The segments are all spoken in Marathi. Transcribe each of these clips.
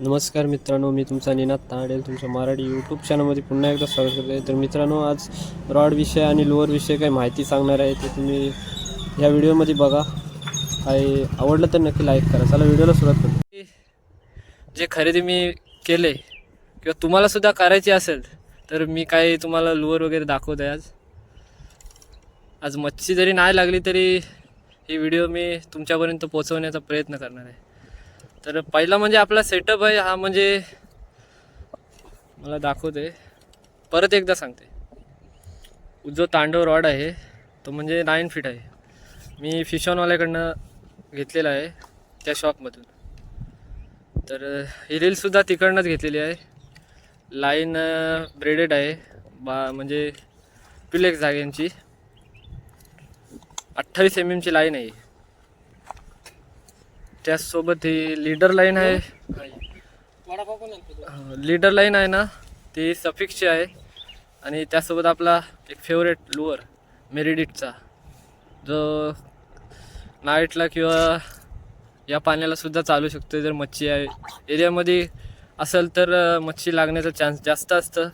नमस्कार मित्रांनो मी तुमचा निनाद तांडेल तुमच्या मराठी यूट्यूब चॅनलमध्ये पुन्हा एकदा स्वागत करते तर मित्रांनो आज रॉड विषय आणि लोअर विषय काही माहिती सांगणार आहे ते तुम्ही या व्हिडिओमध्ये बघा. काही आवडलं तर नक्की लाईक करा. चला व्हिडिओला सुरुवात करू. जे खरेदी मी केले किंवा तुम्हालासुद्धा करायची असेल तर मी काही तुम्हाला लोअर वगैरे दाखवत आहे आज. आज मच्छी जरी नाही लागली तरी ही व्हिडिओ मी तुमच्यापर्यंत पोहोचवण्याचा प्रयत्न करणार आहे. तर पहिला म्हणजे आपला सेटअप आहे हा म्हणजे मला दाखवते. परत एकदा सांगते. जो तांडव रॉड आहे तो म्हणजे नाईन फीट आहे. मी फिशॉनवाल्याकडनं घेतलेला आहे त्या शॉपमधून तर ही रीलसुद्धा तिकडनंच घेतलेली आहे. लाईन ब्रेडेड आहे. बा म्हणजे पिलेक्स जाग्यांची अठ्ठावीस एम एमची लाईन आहे त्याचसोबत ही लीडर लाईन आहे. लीडर लाईन आहे ना ती सफिक्सची आहे. आणि त्यासोबत आपला एक फेवरेट लुअर मेरिडिटचा. जो नाईटला किंवा या पाण्याला सुद्धा चालू शकतो जर मच्छी आहे. एरियामध्ये असेल तर मच्छी लागण्याचा चान्स जास्त असतं.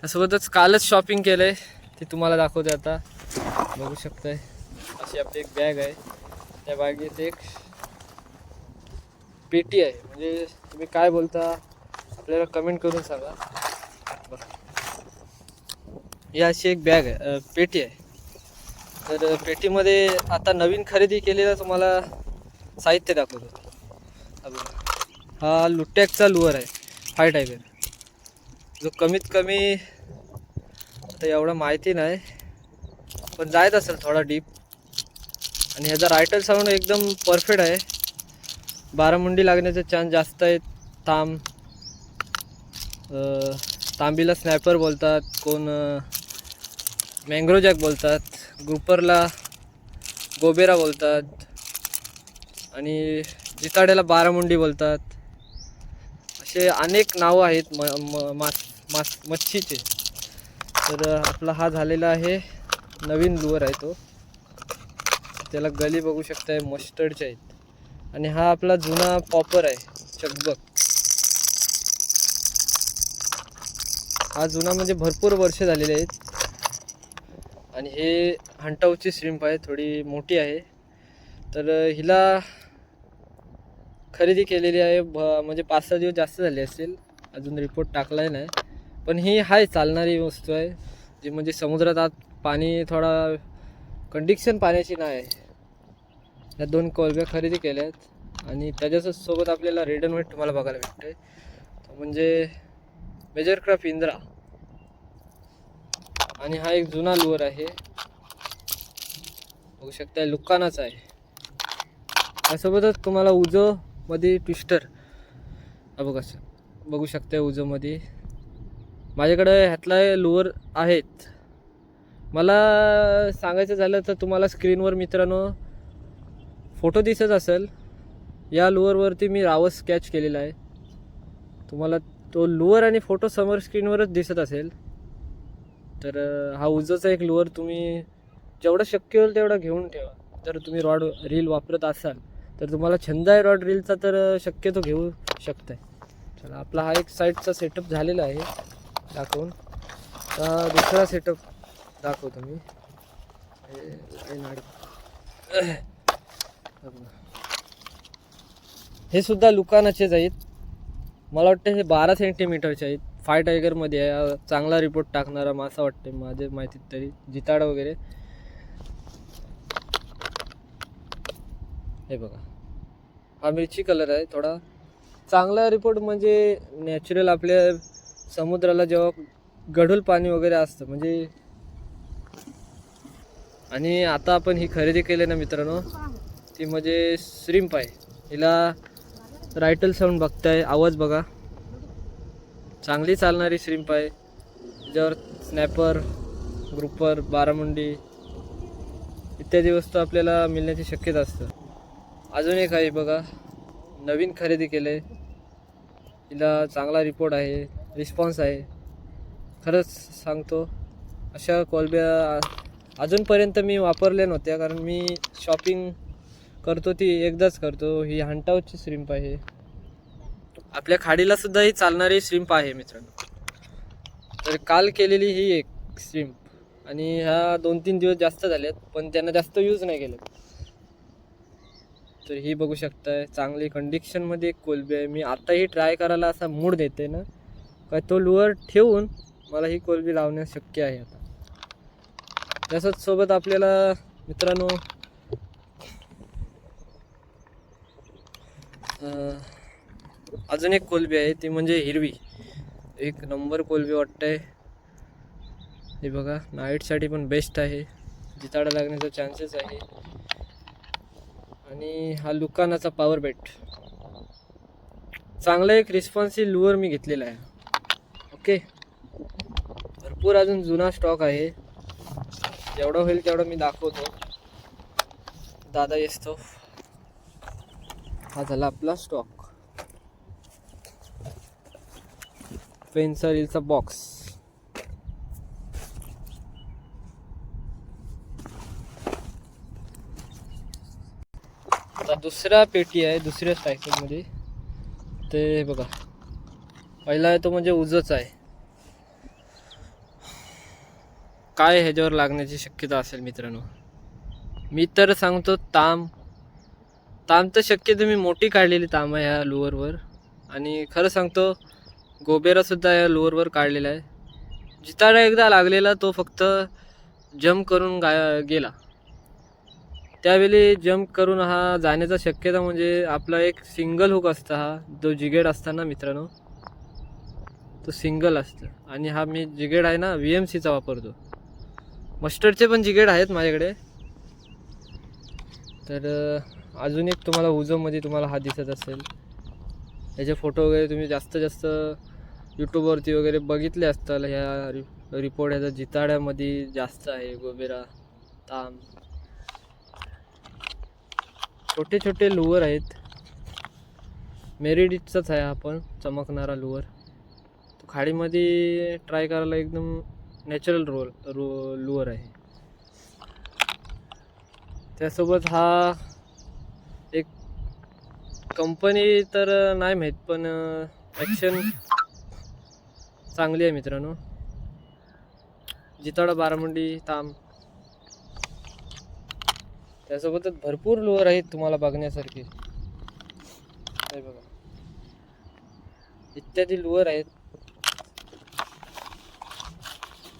त्यासोबतच कालच शॉपिंग केलं आहे ती तुम्हाला दाखवते आता. बघू शकताय. अशी आपली एक बॅग आहे. त्या बॅगेत एक पेटी आहे. म्हणजे तुम्ही काय बोलता आपल्याला कमेंट करून सांगा. बघा. ही अशी एक बॅग आहे पेटी आहे. तर पेटीमध्ये आता नवीन खरेदी केलेलं तुम्हाला साहित्य दाखवतो. हा हा लुटॅकचा लुअर आहे फाय टायगर जो कमीत कमी आता एवढं माहिती नाही पण जायत असेल थोडा डीप आणि ह्याचा रायटल साऊंड एकदम परफेक्ट आहे. बारामुंडी लागण्याचे चान्स जास्त आहेत. तांब तांबीला स्नॅपर बोलतात. कोण मँग्रोजॅक बोलतात. ग्रुपरला गोबेरा बोलतात. आणि जिताड्याला बारामुंडी बोलतात. असे अनेक नावं आहेत म म मास मास मच्छीचे. तर आपला हा झालेला आहे. नवीन लुअर आहे तो. त्याला गली बघू शकताय. मस्टर्डचे आहेत. आणि हा आपला जुना पॉपर आहे चकबक. हा जुना म्हणजे भरपूर वर्ष झालेले आहेत. आणि हे हंटाऊची श्रिम्प आहे थोडी मोठी आहे. तर हिला खरेदी केलेली आहे भ म्हणजे पाच सहा दिवस जास्त झाले असतील. अजून रिपोर्ट टाकलाय नाही. पण ही आहे चालणारी वस्तू आहे जी म्हणजे समुद्रात आत पाणी थोडा कंडिक्शन पाण्याची नाही. आहे ह्या दोन कोलब्या खरेदी केल्या आहेत आणि त्याच्याच सोबत आपल्याला रेड अँड व्हाईट तुम्हाला बघायला भेटते म्हणजे मेजर क्राफ्ट इंद्रा आणि हा एक जुना लुअर आहे. बघू शकता लुकानाचा आहे. त्यासोबतच तुम्हाला उजोमध्ये ट्विस्टर हा बघा बघू शकता उजोमध्ये माझ्याकडे ह्यातला लुअर आहेत. मला सांगायचं झालं तर तुम्हाला स्क्रीनवर मित्रांनो फोटो दिसत असेल या लुअरवरती मी रावस कॅच केलेला आहे. तुम्हाला तो लुअर आणि फोटो समोर स्क्रीनवरच दिसत असेल. तर हा उजोचा एक लुअर तुम्ही जेवढं शक्य होईल तेवढं घेऊन ठेवा. जर तुम्ही रॉड रील वापरत असाल तर तुम्हाला छंद आहे रॉड रीलचा तर शक्यतो घेऊ शकताय. चला आपला हा एक साईडचा सेटअप झालेला आहे. दाखवून. आता दुसरा सेटअप दाखवतो मी. हे सुद्धा लुकानाचेच आहेत. मला वाटतं हे बारा सेंटीमीटरचे आहेत. फाय टायगरमध्ये आहे. चांगला रिपोर्ट टाकणारा मासा वाटते माझ्या माहितीत तरी. जिताड वगैरे. हे बघा. हा मिरची कलर आहे थोडा. चांगला रिपोर्ट म्हणजे नॅचरल आपल्या समुद्राला जेव्हा गढूल पाणी वगैरे असतं. म्हणजे आणि आता आपण ही खरेदी केली ना मित्रांनो. ती म्हणजे श्रिम्प आहे हिला रायटल साऊंड बघताय आवाज बघा. चांगली चालणारी श्रिम्प आहे त्याच्यावर स्नॅपर ग्रुपर बारामुंडी इत्यादी वस्तू आपल्याला मिळण्याची शक्यता असतं. अजून एक आहे बघा. नवीन खरेदी केलं आहे हिला चांगला रिपोर्ट आहे रिस्पॉन्स आहे. खरंच सांगतो अशा कॉलब्या अजूनपर्यंत मी वापरल्या नव्हत्या कारण मी शॉपिंग करतो ती एकदाच करतो. ही हंटावची श्रिम्प आहे. आपल्या खाडीला सुद्धा ही चालणारी श्रिंप आहे मित्रांनो. तर काल केलेली ही एक श्रिंप आणि ह्या दोन तीन दिवस जास्त झालेत पण त्यांना जास्त यूज नाही केलं. तर ही बघू शकताय चांगली कंडिशनमध्ये एक कोलबी आहे. मी आत्ताही ट्राय करायला असा मूड देते ना. काय तो लुअर ठेवून मला ही कोलबी लावणं शक्य आहे आता. तसंच सोबत आपल्याला मित्रांनो अजून एक कोलबी आहे ती म्हणजे हिरवी. एक नंबर कोलबी वाटतंय. हे बघा नाईटसाठी पण बेस्ट आहे. जिताडा लागण्याचा चान्सेस आहे. आणि हा लुकानाचा पॉवर बेट चांगला एक रिस्पॉन्सिव्ह लुअर मी घेतलेला आहे. ओके भरपूर अजून जुना स्टॉक आहे. जेवढं होईल तेवढं मी दाखवतो. दादा येतो हा झाला आपला स्टॉक पेन्सिलचा बॉक्स आता दुसरा पेटी आहे दुसऱ्या सायकलमध्ये ते बघा. पहिला आहे तो म्हणजे उजच आहे. काय ह्याच्यावर लागण्याची शक्यता असेल मित्रांनो? मी तर सांगतो ताम ताम तर शक्यतो मी मोठी काढलेली ताम आहे ह्या लोअरवर. आणि खरं सांगतो गोबेरासुद्धा या लोअरवर काढलेला आहे. जिताडा एकदा लागलेला तो फक्त जम्प करून गा गेला. त्यावेळी जम्प करून हा जाण्याचा शक्यता म्हणजे आपला एक सिंगल हुक असता हा जो जिगेड असता ना मित्रांनो. तो सिंगल असतं. आणि हा मी जिगेड आहे ना व्ही एम सीचा वापरतो. मस्टर्डचे पण जिगेड आहेत माझ्याकडे. तर अजून एक तुम्हाला उजममध्ये तुम्हाला हा दिसत असेल. याचे फोटो वगैरे तुम्ही जास्त जास्त यूट्यूबवरती वगैरे बघितले असताल ह्या रि रिपोर्ट ह्याचा जिताड्यामध्ये जास्त आहे गोबेरा ताम. छोटे छोटे लुवर आहेत. मेरिडिटचाच आहे हा पण चमकणारा लुवर. तो खाडीमध्ये ट्राय करायला एकदम नॅचरल रोल रो लुअर आहे. त्यासोबत हा कंपनी तर नाही माहीत पण ॲक्शन चांगली आहे मित्रांनो. जिताडा बारामुंडी ताम. त्यासोबतच भरपूर लोअर आहेत तुम्हाला बघण्यासारखे. बघा. इत्यादी लोअर आहेत.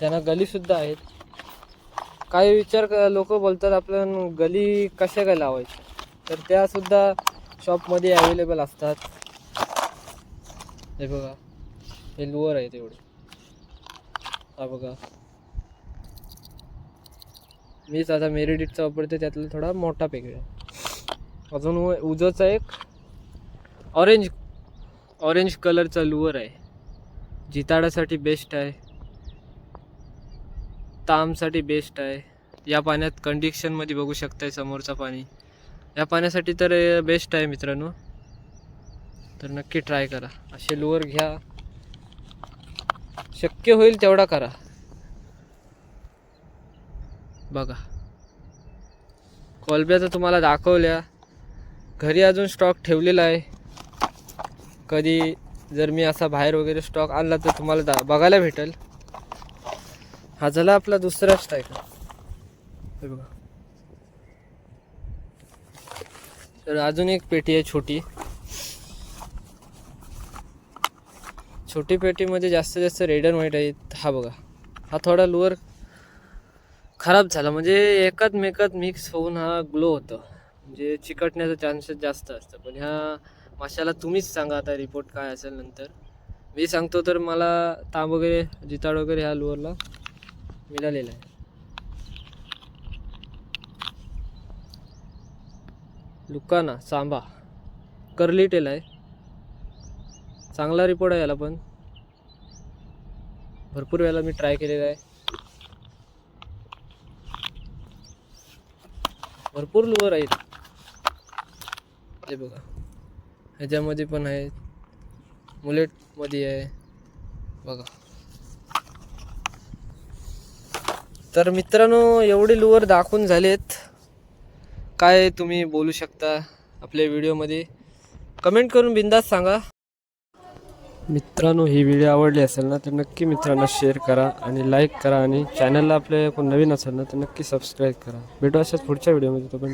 त्यांना गलीसुद्धा आहेत. काही विचार लोक बोलतात आपण गली कशा काय लावायची तर त्यासुद्धा शॉपमध्ये अवेलेबल असतात. हे बघा. हे लोअर आहे तेवढे. हा बघा. मीच आता मेरिडिटचा वापरते त्यातला थोडा मोठा पेक आहे. अजून उ- एक ऑरेंज ऑरेंज कलरचा लुअर आहे. जिताडासाठी बेस्ट आहे. तामसाठी बेस्ट आहे. या पाण्यात कंडिशनमध्ये बघू शकताय समोरचा पाणी. या पाण्यासाठी तर बेस्ट आहे मित्रांनो. तर नक्की ट्राय करा. असे लोअर घ्या. शक्य होईल तेवढा करा. बघा. कॉलब्या तर तुम्हाला दाखवल्या. घरी अजून स्टॉक ठेवलेला आहे. कधी जर मी असा बाहेर वगैरे स्टॉक आणला तर तुम्हाला दा बघायला भेटेल. हा झाला आपला दुसरा स्ट्रायकर हे बघा. तर अजून एक पेटी आहे छोटी. छोटी पेटीमध्ये जास्तीत जास्त रेड अँड व्हाईट आहेत. हा बघा. हा थोडा लोअर खराब झाला. म्हणजे एकात मेकात मिक्स होऊन हा ग्लो होतं. म्हणजे चिकटण्याचं चान्सेस जास्त असतं पण ह्या माशाला तुम्हीच सांगा आता रिपोर्ट काय असेल नंतर. मी सांगतो तर मला तांब वगैरे जिताड वगैरे ह्या लोअरला मिळालेला आहे. लुकाना सांबा कर्ली टेल आहे चांगला रिपोर्ट आहे याला पण. भरपूर वेळेला मी ट्राय केलेला आहे. भरपूर लुअर आहेत. ते बघा. ह्याच्यामध्ये पण आहेत मुलेटमध्ये आहे. बघा. तर मित्रांनो एवढे लुअर दाखवून झालेत. काय तुम्ही बोलू शकता आपल्या व्हिडिओमध्ये कमेंट करून बिंदास सांगा. मित्रांनो ही व्हिडिओ आवडली असेल ना तर नक्की मित्रांना शेअर करा आणि लाईक करा आणि चॅनलला आपल्या कोण नवीन असेल ना तर नक्की सबस्क्राईब करा. भेटू अशाच पुढच्या व्हिडिओमध्ये तो पण